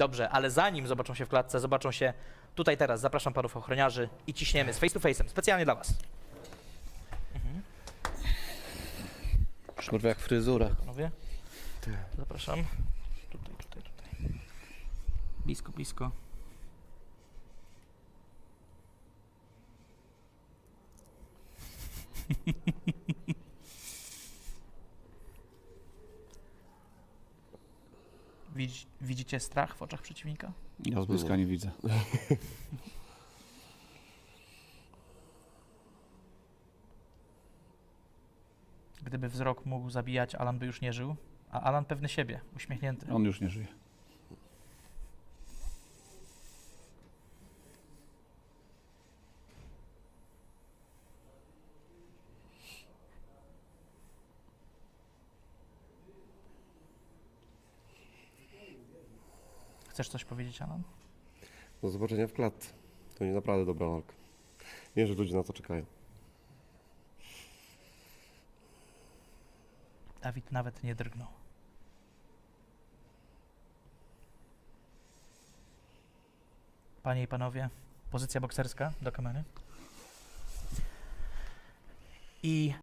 Dobrze, ale zanim zobaczą się w klatce, zobaczą się tutaj teraz. Zapraszam panów ochroniarzy i ciśniemy z face to face'em, specjalnie dla was. Kurwa jak fryzura. Panowie, zapraszam. Tutaj, tutaj, tutaj. Blisko, blisko. Widzi, widzicie strach w oczach przeciwnika? Ja z bliska nie widzę. Gdyby wzrok mógł zabijać, Alan by już nie żył. A Alan pewny siebie, uśmiechnięty. On już nie żyje. Chcesz coś powiedzieć, Alan? Do zobaczenia w klatce. To nie naprawdę dobra walka. Wiem, że ludzie na to czekają. Dawid nawet nie drgnął. Panie i panowie, pozycja bokserska do kamery. I